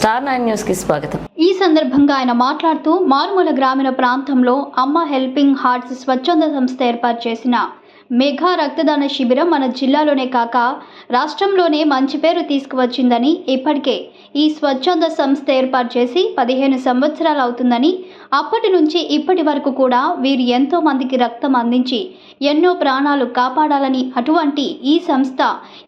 Star nine న్యూస్కి స్వాగతం. ఈ సందర్భంగా ఆయన మాట్లాడుతూ మారుమూల గ్రామీణ ప్రాంతంలో అమ్మ హెల్పింగ్ హార్ట్స్ స్వచ్ఛంద సంస్థ ఏర్పాటు చేసిన మెగా రక్తదాన శిబిరం మన జిల్లాలోనే కాక రాష్ట్రంలోనే మంచి పేరు తీసుకువచ్చిందని ఇప్పటికే ఈ స్వచ్ఛంద సంస్థ ఏర్పాటు చేసి పదిహేను సంవత్సరాలు అవుతుందని అప్పటి నుంచి ఇప్పటి వరకు కూడా వీరు ఎంతో మందికి రక్తం అందించి ఎన్నో ప్రాణాలు కాపాడాలని అటువంటి ఈ సంస్థ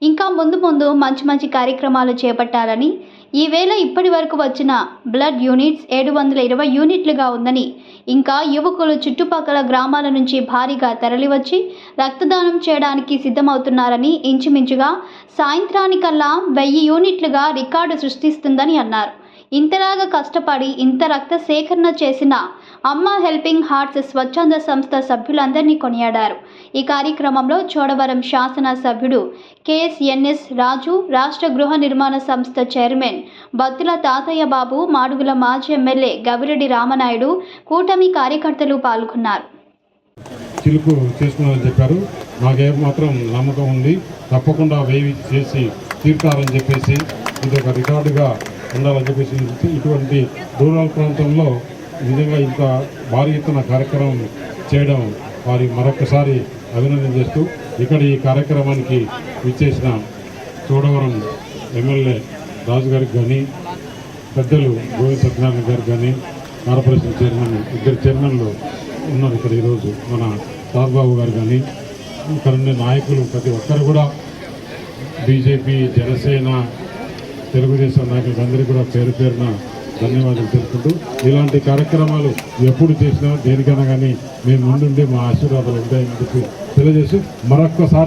ఇంకా ముందు ముందు మంచి మంచి కార్యక్రమాలు చేపట్టాలని ఈవేళ ఇప్పటి వరకు వచ్చిన బ్లడ్ యూనిట్స్ ఏడు వందల ఇరవై యూనిట్లుగా ఉందని. ఇంకా యువకులు చుట్టుపక్కల గ్రామాల నుంచి భారీగా తరలివచ్చి రక్తదానం చేయడానికి సిద్ధమవుతున్నారని ఇంచుమించుగా సాయంత్రానికల్లా వెయ్యి యూనిట్లుగా రికార్డు సృష్టిస్తుందని అన్నారు. ఇంతలాగా కష్టపడి ఇంత రక్త సేకరణ చేసిన అమ్మ హెల్పింగ్ హార్ట్స్ స్వచ్ఛంద సంస్థ సభ్యులందరినీ కొనియాడారు. ఈ కార్యక్రమంలో చోడవరం శాసన సభ్యుడు కేఎస్ఎన్ఎస్ రాజు రాష్ట్ర గృహ నిర్మాణ సంస్థ చైర్మన్ బత్తుల తాతయ్య బాబు మాడుగుల మాజీ ఎమ్మెల్యే గవిరెడ్డి రామనాయుడు కూటమి కార్యకర్తలు పాల్గొన్నారు. చిలుకు చేస్తున్నారని చెప్పారు. నాకేం మాత్రం నమ్మకం ఉంది. తప్పకుండా వేవి చేసి తీర్తారని చెప్పేసి ఇది ఒక రికార్డుగా ఉండాలని చెప్పేసి ఇటువంటి రూరల్ ప్రాంతంలో నిజంగా ఇంత భారీ ఎత్తున కార్యక్రమం చేయడం వారి మరొకసారి అభినందన చేస్తూ ఇక్కడ ఈ కార్యక్రమానికి విచ్చేసిన చూడవరం ఎమ్మెల్యే రాజు గారికి కానీ పెద్దలు గోవింద్ సత్యనారాయణ గారు కానీ కార్పొరేషన్ చైర్మన్ ఇద్దరు చైర్మన్లు ఉన్నారు ఇక్కడ ఈరోజు మన రాజ్బాబు గారు కానీ ఇక్కడ ఉండే నాయకులు ప్రతి ఒక్కరు కూడా బీజేపీ జనసేన తెలుగుదేశం నాయకులందరికీ కూడా పేరు పేరున ధన్యవాదాలు తెలుపుకుంటూ ఇలాంటి కార్యక్రమాలు ఎప్పుడు చేసినా దేనికైనా కానీ మేము ముందుండి మా ఆశీర్వాదాలు ఉంటాయని చెప్పి తెలియజేసి మరొక్కసారి